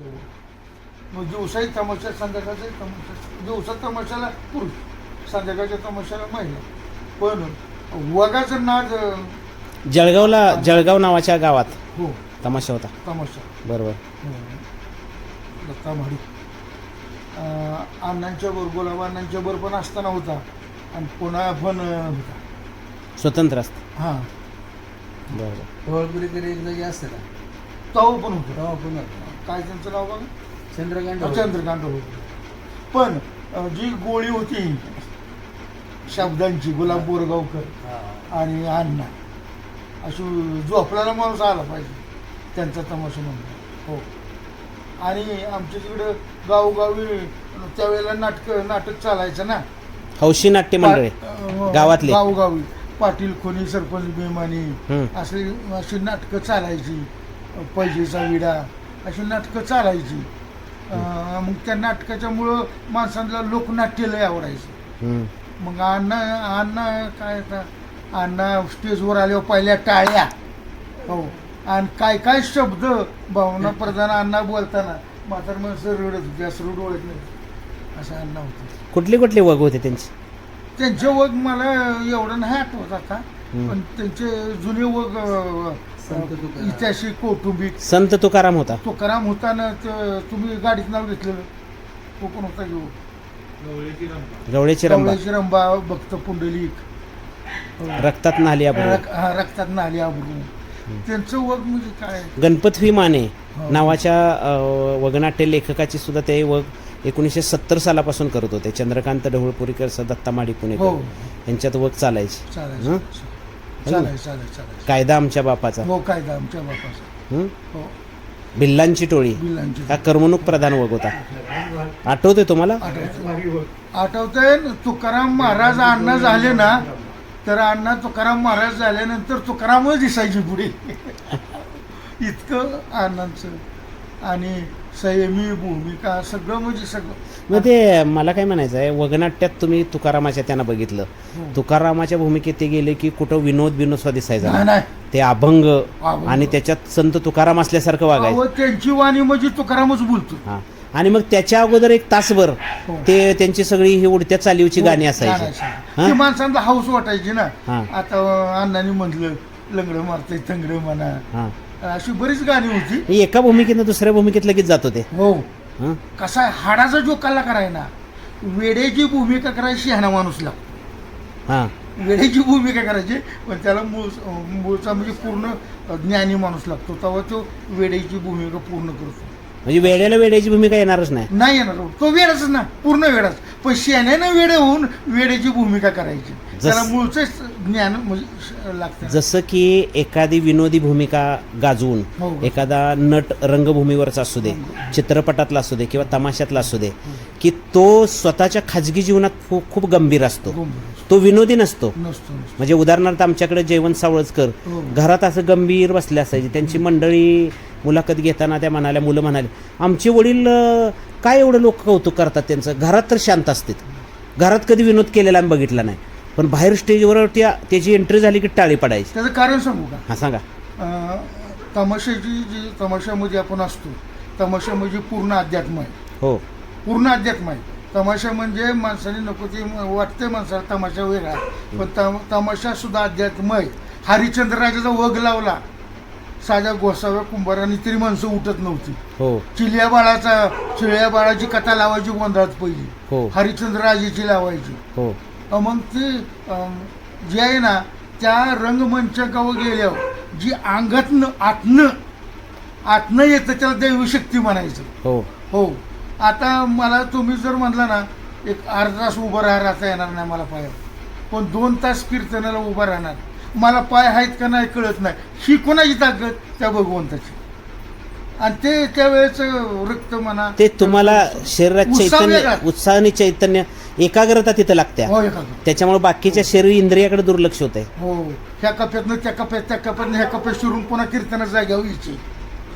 मग दिवसाही तमाशा संध्याकाळचाही तमाशा दिवसा तमाशाला पुरुष संध्याकाळच्या तमाशाला महिला. पण वगाचा नाद जळगावला जळगाव नावाच्या गावात हो. तमाशा होता. तमाशा. बरोबर. हो. दत्ता म्हाडी अं, अण्णांच्या बरोबर गुलाब अण्णांच्या बरोबर पण असताना होता. आणि पुन्हा पण अं, होता. स्वतंत्र असतं. हां. बरोबर. ढोळपुरीकडे एक जागी असते ना? तो पण होता. तेव्हा पण होतं. काय त्यांचं नाव बघा? चंद्रकांत चंद्रकांत होते पण अं, जी गोळी होती शब्दांची गुलाब बोरगावकर हा. आणि अण्णा अशी झोपल्याला माणूस आला पाहिजे. त्यांचा तमाशा म्हणून. हो. आणि आमच्या तिकडं गावोगावी त्यावेळेला नाटक नाटक चालायचं ना. हौशी नाट्य मंडळे गावातले. गावोगावी. पाटील खोनी सरपंच बेमानी हम्म. अशी अशी नाटकं चालायची. पैजेचा विडा अशी नाटकं चालायची. अं, मग त्या नाटकाच्यामुळं माणसांना लोकनाट्य लय आवडायचं. मग अण्णा अण्णा काय अण्णा स्टेजवर आल्यावर पहिल्या टाळ्या. हो. आणि काय काय शब्द? भावना प्रधान अण्णा बोलताना म्हातार माणसं रडत होती असं रडू ओळख नाही. असं अण्णा होतं. कुठले कुठले वग होते त्यांचे? त्यांचे वग मला एवढं नाही आठवत आता. पण त्यांचे जुने वग अं, संत तुकाराम. इतिहासिक कौटुंबिक संत तुकाराम होता. तुकाराम होताना ते तुम्ही गाडीत नाव घेतलेलं तो कोण होता घेऊ गवळेची रंबा. कवळ्याची रंबा. भक्त पुंडलिक. हो. रक्तात नाली आपण रक- हा, रक्तात नाली आबरू त्यांचं वग म्हणजे काय? गणपतवी माने हो. नावाच्या अ, वगनाट्य लेखकाची सुद्धा ते वग एकोणीसशे सत्तर सालापासून करत होते. चंद्रकांत ढवळपुरीकर स दत्ता माडी हो. पुणेकर यांच्यात वग चालायची. चालायचं. हं? चालायचं कायदा आमच्या बापाचा. हो कायदा आमच्या बापाचा. हं? हो. भिल्लांची टोळी. बिलांची हा करमणूक प्रधान वग होता. आठवतोय तुम्हाला? आठवतंय. तुकाराम महाराज अण्णा झाले ना तर अण्णा तुकाराम महाराज झाल्यानंतर तुकारामच दिसायची पुढे. इतकं अण्णांचं आणि संयमी भूमिका सगळं म्हणजे सगळं मग ते मला काय म्हणायचं आहे वगनाट्यात तुम्ही तुकारामाच्या त्यांना बघितलं हो. तुकारामाच्या भूमिकेत ते गेले की कुठं विनोद विनोद दिसायचा नाही नाही. नाही ते अभंग. आणि त्याच्यात संत तुकाराम असल्यासारखं वागायचं त्यांची वाणी म्हणजे तुकारामच बोलतो हा आणि मग त्याच्या अगोदर एक तासभर हो. ते त्यांची सगळी ही उडत्या चालीवची गाणी असायची हा? माणसांना हाऊस वाटायची ना हा. आता अण्णांनी म्हटलं लंगडं मारतंय तंगडं म्हणा हा अशी बरीच गाणी होती. हे एका भूमिकेनं दुसऱ्या भूमिकेत लगेच जात होते. हो. हं? कसा आहे हाडाचा जो कला करायला वेड्याची भूमिका करायची ह्याना माणूस लागतो हा. वेड्याची भूमिका करायची पण त्याला मूळ मूळचा म्हणजे पूर्ण ज्ञानी माणूस लागतो. तेव्हा तो वेड्याची भूमिका पूर्ण करतो. म्हणजे वेड्याला वेड्याची भूमिका येणारच नाही. नाही येणार. तो वेडाच ना पूर्ण वेडाच. पण शेण्यानं वेडे होऊन वेड्याची भूमिका करायची. त्याला मूळच ज्ञान लागतं. जसं की एखादी विनोदी भूमिका गाजवून हो. एखादा नट रंगभूमीवरचा असू दे चित्रपटातला असू दे किंवा तमाशातला असू दे की तो स्वतःच्या खाजगी जीवनात खूप गंभीर असतो. तो विनोदी नसतो. म्हणजे उदाहरणार्थ आमच्याकडे जयवंत सावळजकर हो. घरात असं गंभीर बसले असायचे. त्यांची मंडळी मुलाखत घेताना त्या म्हणाल्या मुलं म्हणाले आमचे वडील काय एवढं लोक कौतुक करतात त्यांचं? घरात तर शांत असतात. घरात कधी विनोद केलेला आम्ही बघितला नाही. पण बाहेर स्टेजवर त्या त्याची एंट्री झाली की टाळी पडायची. त्याचं कारण सांगू का? हा सांगा. अं, तमाशाची जी तमाशामध्ये आपण असतो तमाशा म्हणजे पूर्ण अध्यात्म आहे. हो. पूर्ण अध्यात्म आहे. तमाशा म्हणजे माणसाने नको ते वाटते माणसाला तमाशा वेगळा. पण तम तमाशा सुद्धा अध्यात्म आहे. हरिश्चंद्र राजाचा वग लावला. साध्या गोसाव्या कुंभारांनी तरी माणसं उठत नव्हती. हो. चिलिया बाळाचा चिलिया बाळाची कथा लावायची गोंधळात पहिली. हो. हरिश्चंद्र राजाची लावायची. हो. अं मग ती अं, जी आहे ना त्या रंगमंचाकावर गेल्यावर जी अंगातनं आतनं आतनं येतं त्याला दैवी शक्ती म्हणायचं. हो. हो. आता मला तुम्ही जर म्हणला ना एक अर्धा तास उभं राहा राहता येणार नाही मला पायावर पण दोन तास कीर्तनाला उभं राहणार. मला पाय आहेत का नाही कळत नाही. ही कोणाची ताकद? त्या भगवंताची. आणि ते त्यावेळेच रक्त म्हणा ते तुम्हाला शरीरात चैतन्य वेगळाच. उत्साह आणि चैतन्य एकाग्रता तिथं लागत्या. हो त्याच्यामुळे बाकीच्या शरीर इंद्रियाकडे दुर्लक्ष होतंय. हो. ह्या कप्यातनं त्या कप्यात त्या कप्यातनं ह्या कप्यात शिरून पुन्हा कीर्तनात जाग्यावर यायची.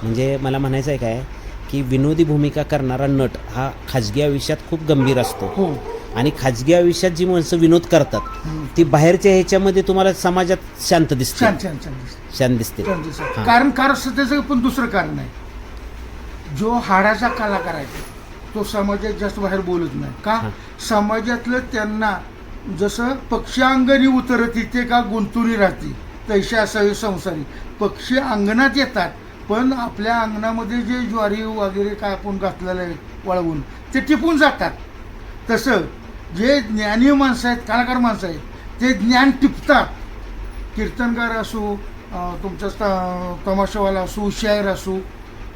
म्हणजे मला म्हणायचं आहे काय की विनोदी भूमिका करणारा नट हा खाजगी आयुष्यात खूप गंभीर असतो. हो. आणि खाजगी आयुष्यात जी माणसं विनोद करतात. ती बाहेरच्या ह्याच्यामध्ये तुम्हाला समाजात शांत दिसते छान छान छान दिसतं. शांत दिसते छान दिसतं. हा. कारण कारण त्याचं पण दुसरं कारण आहे जो हाडाचा कलाकार आहे तो समाजात जास्त बाहेर बोलत नाही का हा. समाजातलं त्यांना जसं पक्षी अंगणी उतरती ते का गुंतुनी राहते तैसे असावे संसारी पक्षी अंगणात येतात पण आपल्या अंगणामध्ये जे ज्वारी वगैरे काय आपण घातलेलं आहे वळवून ते टिपून जातात तसं जे ज्ञानी माणसं आहेत कलाकार माणसं आहेत ते ज्ञान टिपतात. कीर्तनकार असो तुमचा तमाशावाला असो शायर असो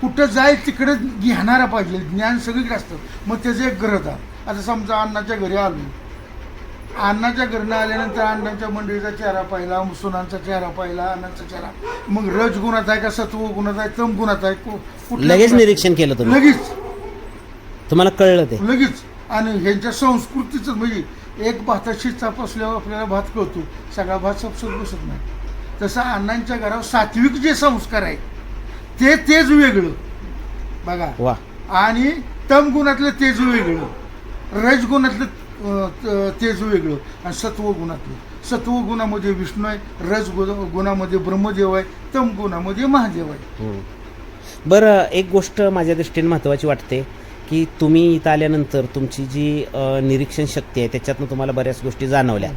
कुठं जाईल तिकडे घेणारा पाहिजे. ज्ञान सगळीकडे असतं. मग त्याचं एक ग्रह आता समजा अण्णाच्या घरी आलो. अण्णाच्या घरनं आल्यानंतर अण्णाच्या मंडळीचा चेहरा पाहिला सुनांचा चेहरा पाहिला अण्णाचा चेहरा. मग रज गुणात आहे का सत्व गुणात आहे तम गुणात आहे लगेच? निरीक्षण केलं तुम्ही. लगेच. तुम्हाला कळलं ते. लगेच. आणि ह्यांच्या संस्कृतीचं म्हणजे एक भाताशी चाप असल्यावर आपल्याला भात कळतो. सगळा भात सपसत बसत नाही. तसं अण्णांच्या घरावर सात्विक जे संस्कार आहेत ते तेच वेगळं. बघा. वा. आणि तम गुणातलं तेज वेगळं. रज गुणातलं अं, त- तेज वेगळं. आणि सत्व गुणातलं. सत्व गुणामध्ये विष्णू आहे रज गुणामध्ये ब्रह्मदेव आहे तम गुणामध्ये महादेव आहे. बरं एक गोष्ट माझ्या दृष्टीने महत्त्वाची वाटते. की तुम्ही इथं आल्यानंतर तुमची जी निरीक्षण शक्ती आहे त्याच्यातनं तुम्हाला बऱ्याच गोष्टी जाणवल्या.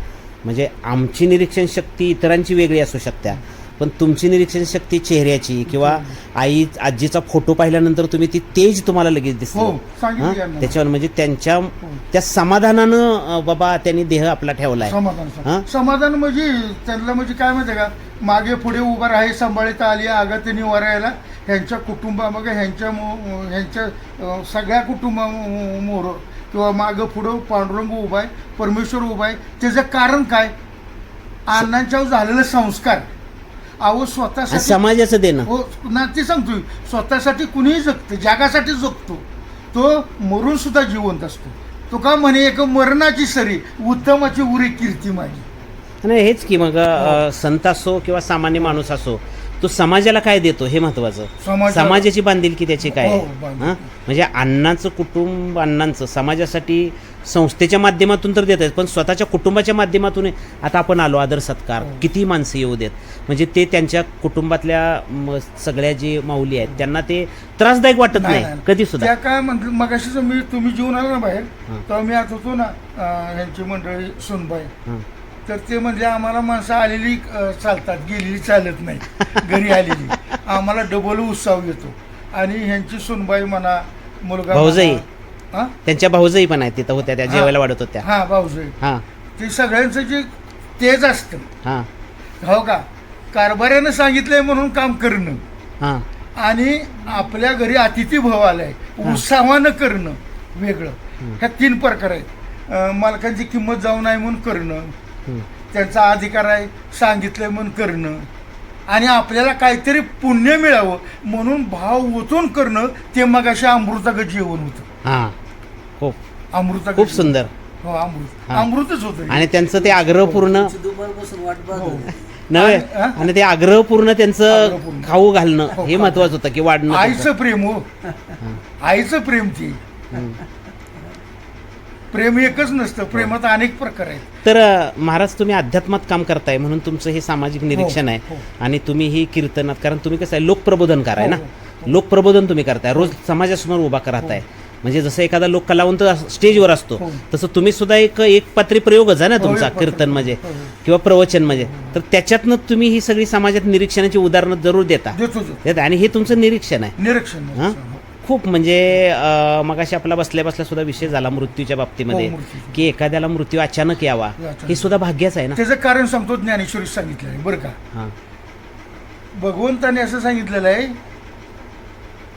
म्हणजे आमची निरीक्षण शक्ती इतरांची वेगळी असू शकत्या. पण तुमची निरीक्षण शक्ती चेहऱ्याची किंवा आई आजीचा फोटो पाहिल्यानंतर तुम्ही ती तेज तुम्हाला लगेच दिसली हो, हां? त्याच्यावर म्हणजे त्यांच्या त्या समाधानानं बाबा त्यांनी देह आपला ठेवलाय. समाधान हा? समाधान म्हणजे त्यांना म्हणजे काय माहिती का? मागे पुढे उभा राही सांभाळता आली आगा त्यांनी वरायला ह्यांच्या कुटुंबामागे ह्यांच्या मो- ह्यांच्या सगळ्या कुटुंबा मोर किंवा मागं पुढं पांडुरंग उभा आहे परमेश्वर उभा आहे. त्याचं कारण काय? अण्णांच्यावर झालेले संस्कार. अहो स्वतःसाठी समाजाचं देणं. हो ना ते सांगतोय. स्वतःसाठी कुणीही जगतं जगासाठी जगतो. तो मरून सुद्धा जिवंत असतो. तो का म्हणे एक मरणाची सरी उत्तमाची उरी कीर्ती माझी. आणि हेच की मग संत असो किंवा सामान्य माणूस असो तो समाजाला काय देतो हे महत्वाचं. समाजाची बांधिलकी त्याची काय. हं? म्हणजे अण्णाचं कुटुंब अण्णांचं समाजासाठी संस्थेच्या माध्यमातून तर देत आहेत पण स्वतःच्या कुटुंबाच्या माध्यमातून आता आपण आलो आदर सत्कार. हो. किती माणसं येऊ देत? म्हणजे ते त्यांच्या कुटुंबातल्या सगळ्या जे माऊली आहेत त्यांना ते त्रासदायक वाटत नाही कधी सुद्धा? काय म्हटलं मगाशीच मी तुम्ही जेवून आला ना बाहेर हा. तेव्हा मी आता होतो ना अं, ह्यांची मंडळी सुनबाई. हं. तर ते म्हणजे आम्हाला माणसं आलेली चालतात गेलेली चालत नाही. घरी आलेली. आम्हाला डबल उत्साह येतो. आणि ह्यांची सुनबाई म्हणा मुलगा. हा? त्यांच्या भाऊजही पण आहेत तिथं होत्या त्या हा. जेवायला वाढत होत्या. हा भाऊजाई हां. ते सगळ्यांचं जे तेज असतं. हां. हो का? कारभाऱ्यानं सांगितलंय म्हणून काम करणं. हां. आणि आपल्या घरी अतिथी भाव आलाय. उत्साहानं करणं वेगळं. ह्या तीन प्रकार आहेत. अं, मालकांची किंमत जाऊ नये म्हणून करणं. त्यांचा अधिकार आहे सांगितलंय म्हणून करणं. आणि आपल्याला काहीतरी पुण्य मिळावं म्हणून भाव ओतून करणं ते मग अशा अमृतागत जेवण होतं. हां. अमृता खूप सुंदर हो अमृत हा. अमृतच होतं आणि त्यांचं ते आग्रहपूर्ण तुमची दुपारपासून वाट पाहत हो. होते. नव्हे आणि- हा? आणि ते आग्रहपूर्ण त्यांचं आग्रहपूर्ण. खाऊ घालणं हो, हे. महत्वाचं होतं की वाढणं त्यांचं. आईचं प्रेम हो आईचं प्रेम ते हं. प्रेम एकच नसतं प्रेमात अनेक प्रकार आहेत तर अ, महाराज तुम्ही अध्यात्मात काम करताय म्हणून तुमचं हे सामाजिक निरीक्षण हो. आहे आणि तुम्ही ही कीर्तनात कारण तुम्ही कसं आहे लोकप्रबोधनकार आहे हो, ना लोकप्रबोधन तुम्ही करताय रोज समाजासमोर उभा करताय म्हणजे जसं एखादा लोक कलावंत स्टेजवर असतो हो. तसं तुम्ही सुद्धा एक एक पात्री प्रयोगच आहे ना हो, तुमचा कीर्तन म्हणजे प्रयोग. हो. किंवा प्रवचन म्हणजे तर त्याच्यातनं तुम्ही ही सगळी समाजात निरीक्षणाची उदाहरणं जरूर देता. आणि हे तुमचं निरीक्षण आहे निरीक्षण हां. खूप म्हणजे मगाशी आपला बसल्या बसल्या सुद्धा विषय झाला मृत्यूच्या बाबतीमध्ये. की एखाद्याला मृत्यू अचानक यावा. हे सुद्धा भाग्याच आहे ना त्याचं कारण सांगतो ज्ञानेश्वरी सांगितलं आहे बरं का हां भगवंताने असं सांगितलेलं आहे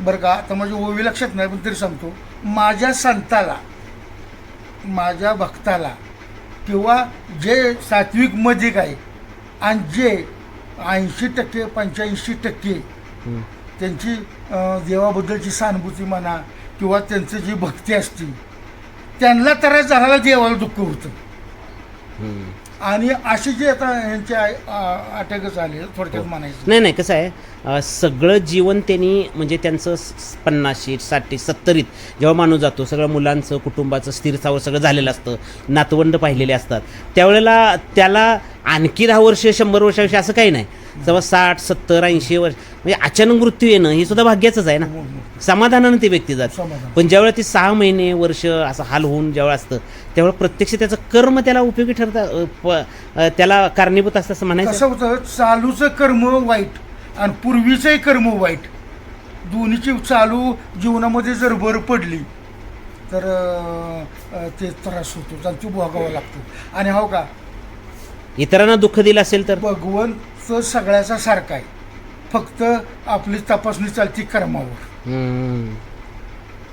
बरं का आता माझी ओवी लक्षात नाही पण तरी सांगतो माझ्या संताला माझ्या भक्ताला किंवा जे सात्विक मधिक आहे आणि जे ऐंशी टक्के पंच्याऐंशी टक्के. त्यांची देवाबद्दलची सहानुभूती म्हणा किंवा त्यांचं जी भक्ती असते त्यांना तर झाडाला देवाला दुःख होतं. आणि असे जे आता ह्यांचे अटॅकच आले थोडक्यात म्हणायचं. नाही नाही कसं आहे सगळं जीवन त्यांनी म्हणजे त्यांचं पन्नाशी साठी सत्तरीत जेव्हा माणूस जातो सगळं मुलांचं कुटुंबाचं स्थिरस्थावर सगळं झालेलं असतं नातवंड पाहिलेले असतात. त्यावेळेला त्याला आणखी दहा वर्ष शंभर वर्षाविषयी असं काही नाही. तेव्हा साठ सत्तर ऐंशी वर्ष म्हणजे अचानक मृत्यू येणं हे सुद्धा भाग्याचंच आहे ना. समाधानानं ते व्यक्ती जात. समाधान. पण ज्यावेळेला ती सहा महिने वर्ष असं हाल होऊन ज्यावेळेला असतं त्यावेळेला प्रत्यक्ष त्याचं कर्म त्याला उपयोगी ठरतं अ, प- अ, त्याला कारणीभूत असतं असं म्हणायचं. कसं होतं? चालूचं कर्म वाईट आणि पूर्वीचंही कर्म वाईट. दोन्हीची चालू जीवनामध्ये जर भर पडली तर अं, अं, ते त्रास होतो. आणि ती भोगावा लागतो. आणि हो का? इतरांना दुःख दिलं असेल तर? भगवंत सगळ्याचा सारखा आहे. फक्त आपली तपासणी चालती कर्मावर.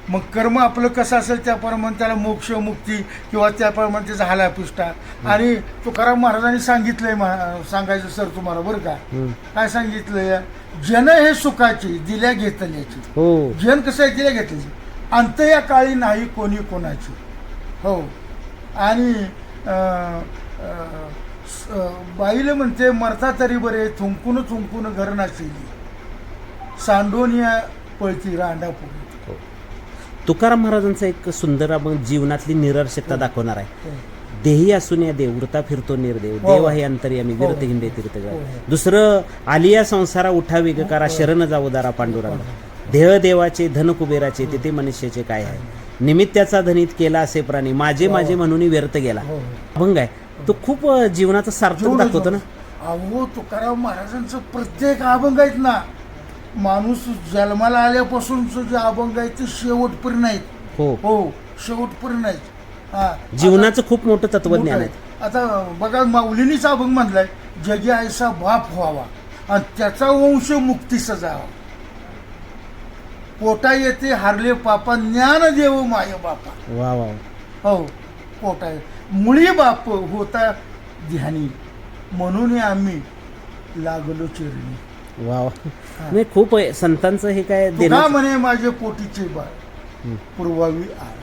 मग कर्म आपलं कसं असेल त्याप्रमाणे त्याला मोक्ष मुक्ती किंवा त्याप्रमाणे त्याचा हालापिष्टा आणि तुकाराम महाराजांनी सांगितलंय मा- सांगायचं सर तुम्हाला बरं का. काय सांगितलंय? जन हे सुखाची दिल्या घेतल्याची. हो. जन कसं आहे दिल्या घेतल्याची? अंत या काळी नाही कोणी कोणाची. हो. आणि अं, अं, बाईले म्हणते मरता तरी बरे थुंकून थुंकून घर नाशिली सांडून या पळती रांडा पुढे तुकाराम महाराजांचा एक सुंदर आपण जीवनातली निरर्शकता दाखवणार आहे. देही असून या देव वृता फिरतो निर्देव. हो. देव आहे अंतर्यामी हो. विरत हिंडे तीर्थगळ हो. दुसरं आलिया संसारा उठा वेगकारा शरण जाऊ दारा पांडुरंगा. देह देवाचे धन कुबेराचे तिथे मनुष्याचे काय आहे? निमित्ताचा धनीत केला असे प्राणी माझे हो. माझे म्हणून व्यर्थ गेला. हो. अभंग आहे. तो खूप जीवनाचं सार्थक दाखवतो ना? अहो तुकाराम महाराजांचं प्रत्येक अभंग आहेत ना माणूस जन्माला आल्यापासूनच जे अभंग आहेत ते शेवटपर्यंत आहेत. हो. हो शेवटपर्यंत आहेत. हा जीवनाचं खूप मोठं तत्वज्ञान आहे. आता बघा माऊलीनीच अभंग म्हणलाय जगी आयसा बाप व्हावा आणि त्याचा वंश मुक्तीचा जावा पोटा येते हारले पापा ज्ञान देव माय बापा. वा वा हो पोटा मुळी बाप होता ध्यानी. म्हणून आम्ही लागलो चिरणी. वा नाही खूप आहे. संतांचं हे काय तुका देणं म्हणे माझे पोटीचे बाळ. हं. पूर्वावी आळ.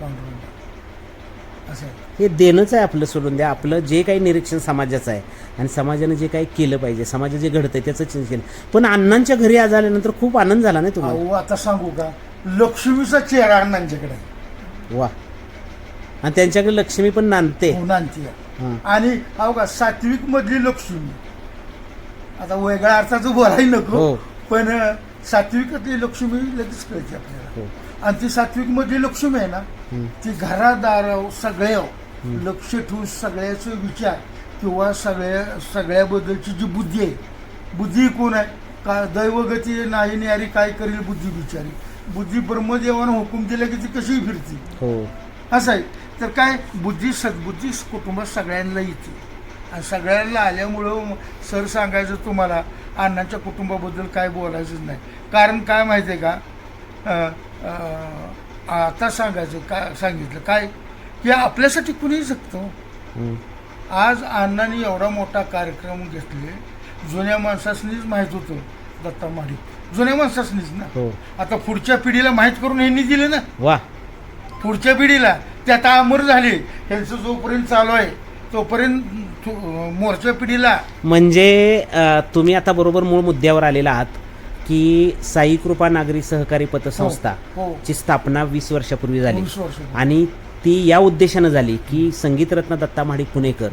पांडुरंगा. असं आहे. हे देणंच आहे आपलं सोडून द्या. आपलं जे काही निरीक्षण समाजाचं आहे. आणि समाजानं जे काही केलं पाहिजे समाजात जे घडतंय त्याचं चिंतन केलं. पण अण्णांच्या घरी आज आल्यानंतर खूप आनंद झाला नाही तुम्हाला? अहो आता सांगू का? लक्ष्मीचा चेहरा अण्णांच्याकडे आहे. वा. आणि त्यांच्याकडे लक्ष्मी पण नांदते हो, नांदती आहे. हां. आणि अहो का सात्विक मधली लक्ष्मी आता वेगळ्या अर्थाचं बोलायला नको हो. पण सात्विकातली लक्ष्मी लगेच कळते आपल्याला हो. आणि ती सात्विक मधली लक्ष्मी आहे ना हं. ती घरादार सगळ्या लक्ष ठेवून सगळ्याचे विचार किंवा सगळ्या सगळ्याबद्दलची जी बुद्धी आहे बुद्धी कोण आहे का दैवगती नाही न्यारी काय करेल बुद्धी बिचारी बुद्धी ब्रह्मदेवानं हुकूम दिला की ती कशीही फिरती हो असं आहे तर काय बुद्धी सद्बुद्धी कुटुंबात सगळ्यांना येते. आणि सगळ्यांना आल्यामुळं सर सांगायचं तुम्हाला अण्णांच्या कुटुंबाबद्दल काय बोलायचंच नाही. कारण काय माहिती आहे का? आता सांगायचं काय सांगितलं काय? की आपल्यासाठी कुणीही जगतो. आज अण्णांनी एवढा मोठा कार्यक्रम घेतले जुन्या माणसासनीच माहीत होतं दत्ता महाडिक जुन्या माणसासनीच ना? हो. आता पुढच्या पिढीला माहीत करून यांनी दिलं ना? वा. पुढच्या पिढीला ते आता अमर झाले. त्यांचं जोपर्यंत चालू आहे तोपर्यंत मोरच्या पिढीला म्हणजे अ, तुम्ही आता बरोबर मूळ मुद्द्यावर आलेला आहात की साई कृपा नागरी सहकारी पतसंस्था हो ची स्थापना वीस वर्षापूर्वी झाली. वीस वर्ष आणि ती या उद्देशानं झाली की संगीतरत्न दत्ता महाडिक पुणेकर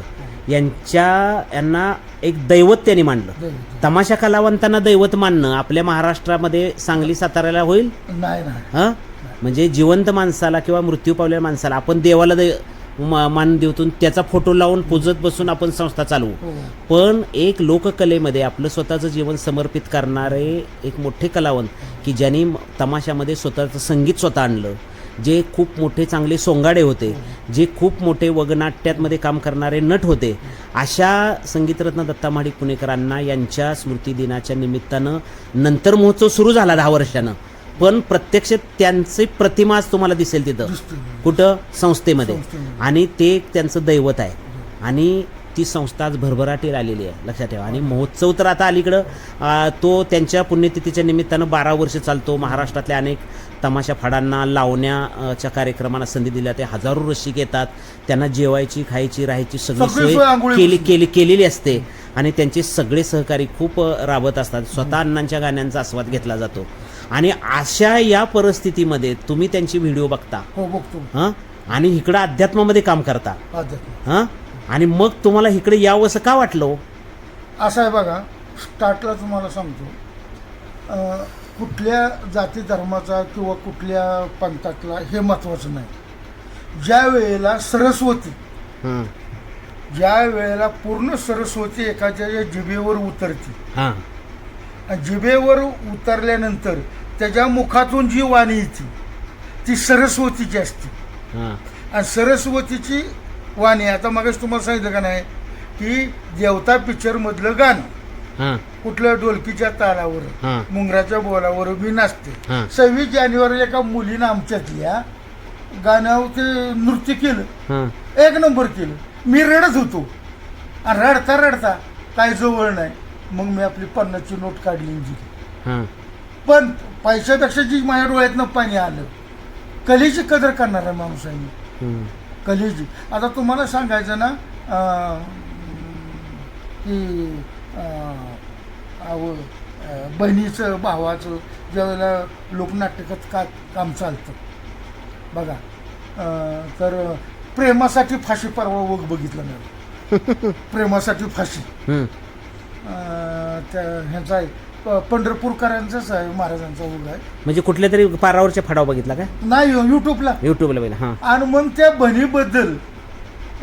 यांच्या यांना एक दैवत त्यांनी मांडलं दैवत. तमाशा कलावंतांना दैवत मानणं आपल्या महाराष्ट्रामध्ये सांगली साताऱ्याला होईल? नाही नाही. हां? म्हणजे जिवंत माणसाला किंवा मृत्यू पावलेल्या माणसाला आपण देवाला दै मान देवतून त्याचा फोटो लावून पूजत बसून आपण संस्था चालवू. हो. पण एक लोककलेमध्ये आपलं स्वतःचं जीवन समर्पित करणारे एक मोठे कलावंत की ज्यांनी तमाशामध्ये स्वतःचं संगीत स्वतः आणलं जे खूप मोठे चांगले सोंगाडे होते जे खूप मोठे वगनाट्यामध्ये काम करणारे नट होते अशा संगीतरत्न दत्ता महाडिक पुणेकरांना यांच्या स्मृतिदिनाच्या निमित्तानं नंतर महोत्सव सुरू झाला दहा वर्षानं. पण प्रत्यक्ष त्यांची प्रतिमा आज तुम्हाला दिसेल तिथं. कुठं? संस्थेमध्ये. आणि ते त्यांचं दैवत आहे. आणि ती संस्था आज भरभराटीला आलेली आहे. लक्षात ठेवा. आणि महोत्सव तर आता अलीकडं तो त्यांच्या पुण्यतिथीच्या निमित्तानं बारा वर्ष चालतो. महाराष्ट्रातल्या अनेक तमाशा फाडांना लावण्याच्या कार्यक्रमांना संधी दिल्या. ते हजारो रसिक येतात. त्यांना जेवायची खायची राहायची सगळी सोय केली. केली केलेली असते. आणि त्यांचे सगळे सहकारी खूप राबत असतात. स्वतः अण्णांच्या गाण्यांचा आस्वाद घेतला जातो. आणि अशा या परिस्थितीमध्ये तुम्ही त्यांची व्हिडिओ बघता. हो बघतो. हां? आणि इकडं अध्यात्मामध्ये काम करता. अध्यात्म. हां? आणि मग तुम्हाला इकडे यावं असं का वाटलं? हो? असं आहे बघा स्टार्टला तुम्हाला सांगतो. अं, कुठल्या जाती धर्माचा किंवा कुठल्या पंथातला हे महत्त्वाचं नाही. ज्या वेळेला सरस्वती हां. ज्या वेळेला पूर्ण सरस्वती एखाद्या जिभेवर उतरते हां. जिभेवर उतरल्यानंतर त्याच्या मुखातून जी वाणी येते ती सरस्वतीची असते. आणि सरस्वतीची वाणी आता मगच तुम्हाला सांगितलं का नाही की देवता पिक्चरमधलं गाणं. हां. कुठल्या डोलकीच्या तालावर मुंगराच्या बोलावर मी नाचते. सव्वीस जानेवारीला एका मुलीनं आमच्यातल्या गाण्यावर ते नृत्य केलं. एक नंबर केलं. मी रडत होतो. आणि रडता रडता काय जवळ नाही. मग मी आपली पन्नासची नोट काढली आणि दिली. हां. पण पैशापेक्षा जी माझ्या डोळ्यातनं पाणी आलं कलेची कदर करणार आहे माणूस आहे मी. कलेची. आता तुम्हाला सांगायचं ना अं, की अं, अहो, अं, बहिणीचं भावाचं ज्यावेळेला लोकनाटकात का काम चालतं. बघा अं, तर प्रेमासाठी फाशी परवा वग बघितलं नाही प्रेमासाठी फाशी. त्या ह्यांचा आहे. प- पंढरपूरकरांचाच आहे महाराजांचा वग आहे. म्हणजे कुठल्या तरी पारावरच्या फडाव बघितला का? नाही युट्यूबला युट्यूबला बघितला हां. आणि मग त्या बहिणीबद्दल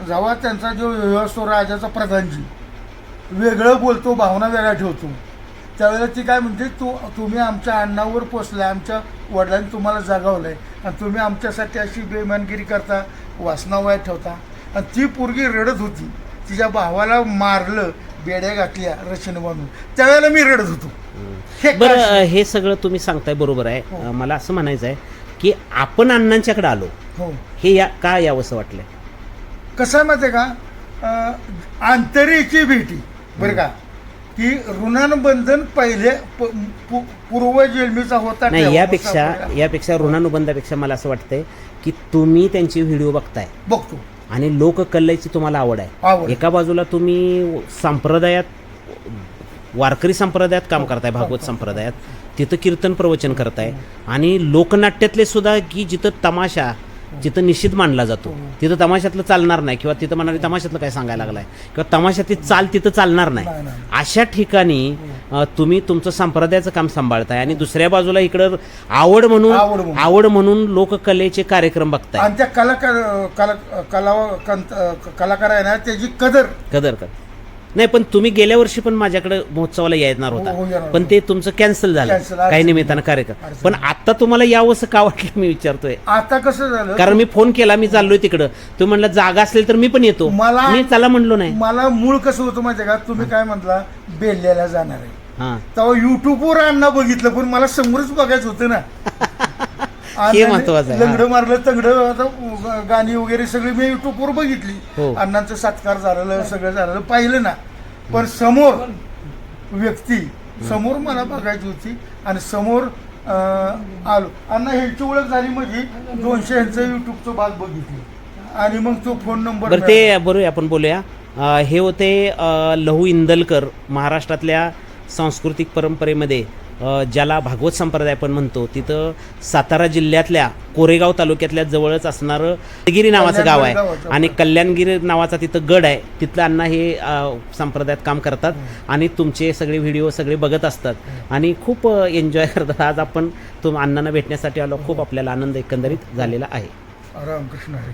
जेव्हा त्यांचा जो असतो राजाचा प्रधानजी वेगळं बोलतो भावना वेगळ्या ठेवतो. त्यावेळेला ती काय म्हणते तू तुम्ही आमच्या अण्णावर पोचलाय आमच्या वडिलांनी तुम्हाला जागावलंय आणि तुम्ही आमच्यासाठी अशी बेमानगिरी करता वासना वाईट ठेवता. आणि ती पोरगी रडत होती. तिच्या भावाला मारलं बेड्या घातल्या रचने बांधून. त्यावेळेला मी रडत होतो. हे बरं हे सगळं तुम्ही सांगताय बरोबर आहे. हो. अं, मला असं म्हणायचं आहे की आपण अण्णांच्याकडे आलो. हो. हे या का यावंसं वाटलंय? कसं आहे माहिती आहे का? अं, आंतरिकी भेटी बरं का? की ऋणानुबंधन पहिले प- पु- पूर्वजन्मीचा होता नाही ठेवा, यापेक्षा मुसाफिरा. यापेक्षा ऋणानुबंधापेक्षा मला असं वाटतंय की तुम्ही त्यांची व्हिडिओ बघताय. बघतो. आणि लोककलेची तुम्हाला आवड आहे. आवड. एका बाजूला तुम्ही संप्रदायात वारकरी संप्रदायात काम करताय भागवत संप्रदायात. तिथं कीर्तन प्रवचन करताय. आणि लोकनाट्यातले सुद्धा की जिथं तमाशा जिथं निषिद्ध मानला जातो. तिथं तमाशातलं चालणार नाही किंवा तिथं म्हणाले तमाशातलं काय सांगायला लागलाय. किंवा तमाशातली चाल तिथं चालणार नाही. अशा ठिकाणी अ, तुम्ही तुमचं संप्रदायाचं काम सांभाळताय आणि दुसऱ्या बाजूला इकडं आवड म्हणून आवड म्हणून. लोककलेचे कार्यक्रम बघताय. आणि त्या कलाकार कला कला कंत- कलाकार आहे ना त्याची कदर. कदर कर नाही पण तुम्ही गेल्या वर्षी पण माझ्याकडे महोत्सवाला येणार हो, हो, होता. पण ते तुमचं कॅन्सल झालं. काही. निमित्तानं कार्यक्रम. पण आता तुम्हाला यावंसं का वाटलं मी विचारतोय? आता कसं झालं? कारण मी फोन केला मी चाललोय तिकडं. तुम्ही म्हणलं जागा असेल तर मी पण येतो. मला- मी चला म्हणलो नाही. मला मूळ कसं होतं माहिती का? तुम्ही काय म्हटला? बेल्ल्याला जाणार आहे. हा. तेव्हा युट्यूबवर अण्णा बघितलं पण मला समोरच बघायचं होतं ना. हे महत्वाचं आहे. लंगडं मारलं तंगडं आता गाणी वगैरे सगळी मी युट्यूबवर बघितली. हो. अण्णांचं सत्कार झालेलं सगळं झालेलं पाहिलं ना. पण समोर व्यक्ती समोर मला बघायची होती आणि समोर अं, आलो. अण्णा ह्यांची ओळख झाली म्हणजे दोनशे ह्यांचं युट्यूबचं भाग बघितली. आणि मग तो फोन नंबर बरं ते बरोबर आपण बोलूया. अं, हे होते अं, लहू इंदलकर महाराष्ट्रातल्या सांस्कृतिक परंपरेमध्ये. ज्याला भागवत संप्रदाय पण म्हणतो तिथं सातारा जिल्ह्यातल्या कोरेगाव तालुक्यातल्या जवळच असणारं गिरी नावाचं गाव आहे. आणि कल्याणगिरी नावाचा तिथं गड आहे. तिथलं अण्णा हे संप्रदायात काम करतात आणि तुमचे सगळे व्हिडिओ सगळे बघत असतात. आणि खूप एन्जॉय करतात. आज आपण तुम अण्णांना भेटण्यासाठी आलो. खूप आपल्याला आनंद एकंदरीत झालेला आहे. रामकृष्ण हरी.